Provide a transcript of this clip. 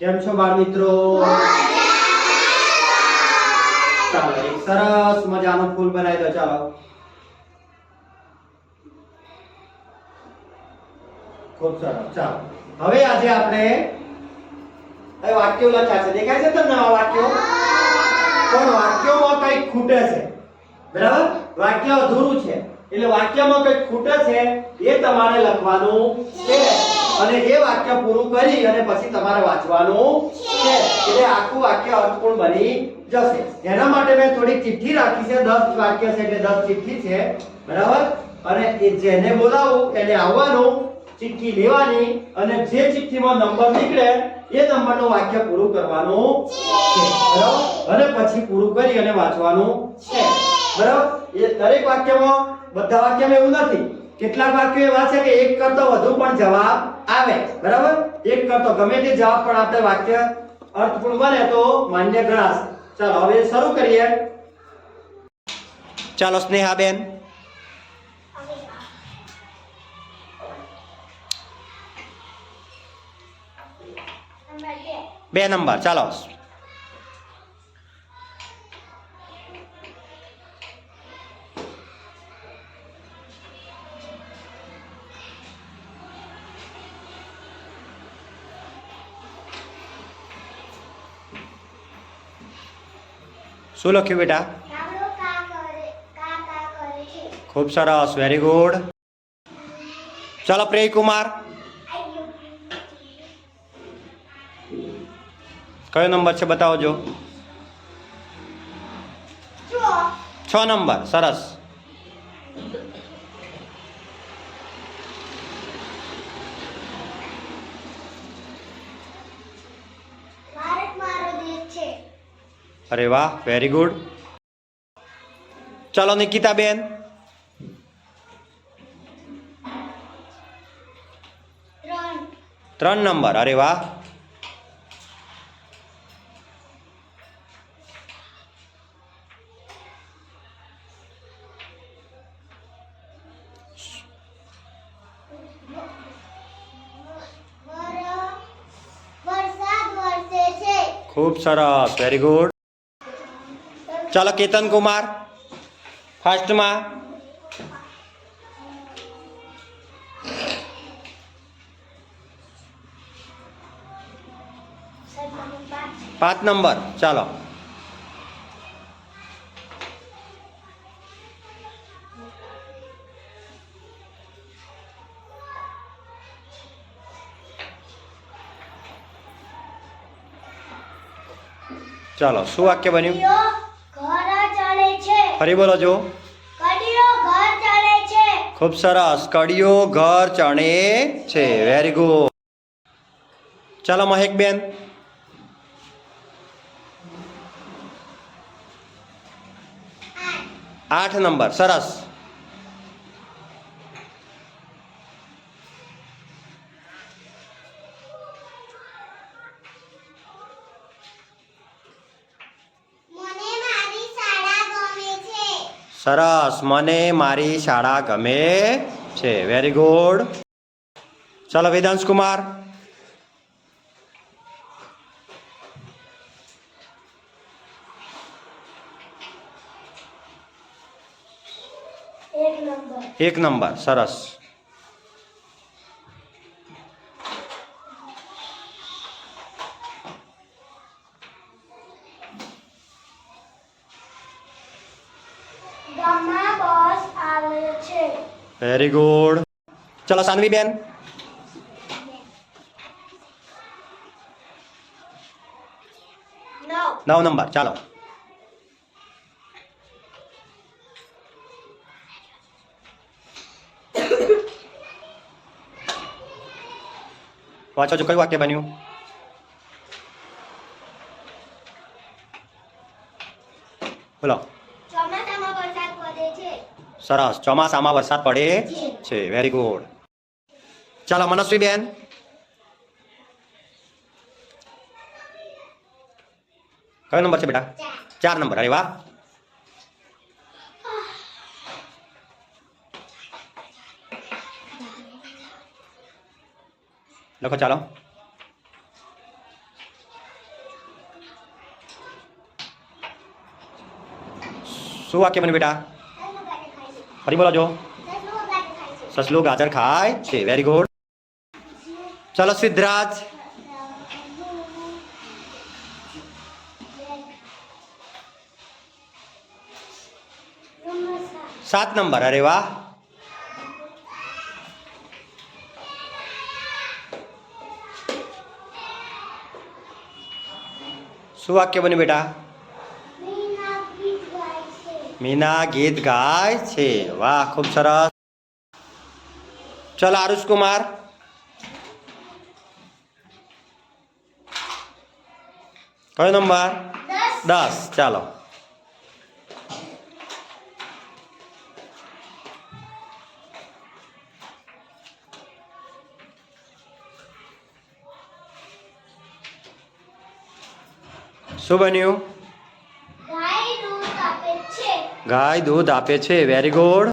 કેમ છો બાળ મિત્રો? ચાલો, એક સરસ મજાનો ફૂલ બનાવી દો, ચાલો. ખૂબ સરસ, ચાલો. હવે આજે આપણે હવે વાક્યો લખ્યા છે? દેખાય છે તમને આ વાક્યો? પણ વાક્યોમાં કઈ ખૂટે છે. બરાબર? વાક્ય અધૂરું છે. એટલે વાક્યમાં કઈ ખૂટે છે, એ તમારે લખવાનું છે. અને એ વાક્ય પૂરું કરી અને પછી તમારે વાંચવાનું છે. એટલે આખું વાક્ય અર્થપૂર્ણ બની જશે. એના માટે મેં થોડી ચિઠ્ઠી રાખી છે 10 વાક્ય છે એટલે 10 ચિઠ્ઠી છે. બરાબર? અને એ જેને બોલાવું, એને આવવાનું, ચિઠ્ઠી લેવાની અને જે ચિઠ્ઠીમાં નંબર નીકળે, એ નંબરનું વાક્ય પૂરું કરવાનું છે. બરાબર? અને પછી પૂરું કરી અને વાંચવાનું છે. બરાબર? એ દરેક વાક્યમાં, બધા વાક્યમાં એવું નથી. કેટલાક વાક્યો એવા છે કે એક કરતો વધુ પણ જવાબ આવે. બરાબર? એક કરતો ગમે તે જવાબ પણ આપણે વાક્ય અર્થપૂર્ણ બને તો માન્ય ગણાશે. ચાલો, હવે શરૂ કરીએ. ચાલો સ્નેહાબેન બે નંબર, ચાલો. શું લખ્યું બેટા ગામડો કા કરે કા કા કરે છે ખૂબ સરસ વેરી ગુડ ચાલો પ્રેય કુમાર આઈ કયો નંબર છે બતાવજો જો છ નંબર સરસ ભારત મારો દેશ છે અરે વાહ વેરી ગુડ ચાલો નિકિતા બેન ત્રણ નંબર અરે વાહ. ખૂબ સરસ વેરી ગુડ ચાલો કેતન કુમાર ફાસ્ટમાં. પાંચ નંબર ચાલો. ચાલો શું વાક્ય બન્યું? છે. ફરી બોલો જો. ઘર ચાણે છે. ખૂબ સરસ. કડીઓ ઘર ચણે છે. વેરી ગુડ ચાલો મહેક બેન. આઠ નંબર. સરસ. સરસ મને મારી શાળા ગમે છે. વેરી ગુડ ચાલો વેદાંશ કુમાર. એક નંબર. એક નંબર સરસ. વેરી ગુડ ચાલો સાનવી બેન નવ નંબર ચાલો. વાંચો છો કયું વાક્ય બન્યું? બોલો. સરસ. ચોમાસામાં વરસાદ પડે છે. વેરી ગુડ ચાલો મનસ્વી બેન કયો નંબર છે બેટા? ચાર નંબર. અરે વાહ. લખો, ચાલો. શું વાક્ય મને બેટા? ફરી બોલો જો. સસલું ગાજર ખાય છે. વેરી ગુડ ચલો સિદ્ધરાજ. સાત નંબર, અરે વાહ. શું વાક્ય બન્યું બેટા? મીના ગીત ગાય છે વાહ ખૂબ સરસ ચલો આરુષ કુમાર કયો નંબર દસ ચાલો શું બન્યું ગાય દૂધ આપે છે ગાય દૂધ આપે છે. Very good